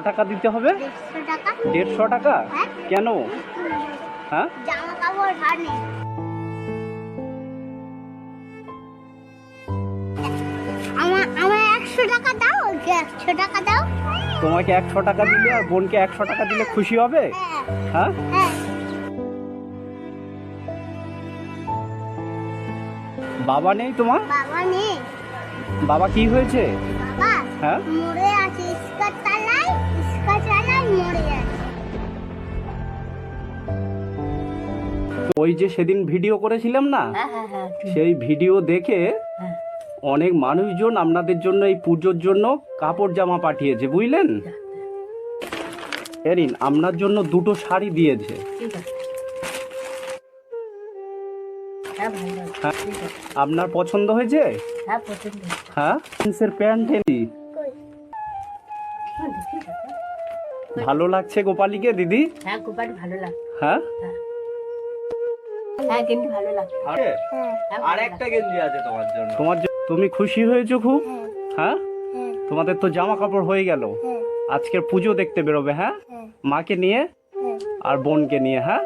টাকা দিতে হবে? দেড়শো টাকা। হ্যাঁ। কেন? হ্যাঁ? জামা কাপড় টাকা দাও একশো টাকা দাও। তোমাকে একশো টাকা দিলে আর বোনকে একশো টাকা দিলে খুশি হবে? হ্যাঁ। হ্যাঁ? হ্যাঁ বাবা নেই তোমার? বাবা নেই। বাবা কি হয়েছে? হ্যাঁ? মরে আছে ওই যে সেদিন ভিডিও করেছিলাম না? হ্যাঁ হ্যাঁ হ্যাঁ। সেই ভিডিও দেখে অনেক মানুষজন আপনাদের জন্য এই পুজোর জন্য কাপড় জামা পাঠিয়েছে বুঝলেন? এরিন আপনার জন্য দুটো শাড়ি দিয়েছে। আপনার পছন্দ হয়েছে? হ্যাঁ জিন্সের প্যান্ট এলি ভালো লাগছে গোপালীকে দিদি? হ্যাঁ গোপাল ভালো লাগে হ্যাঁ। হ্যাঁ হ্যাঁ ভালো লাগে হ্যাঁ। আর একটা গেঞ্জি আছে তোমার জন্য। তোমার জ- তুমি খুশি হয়েছো খুব? হ্যাঁ। তোমাদের তো জামা কাপড় হয়ে গেল। হ্যাঁ। আজকের পুজো দেখতে বেরোবে হ্যাঁ? মাকে নিয়ে আর বোনকে নিয়ে হ্যাঁ?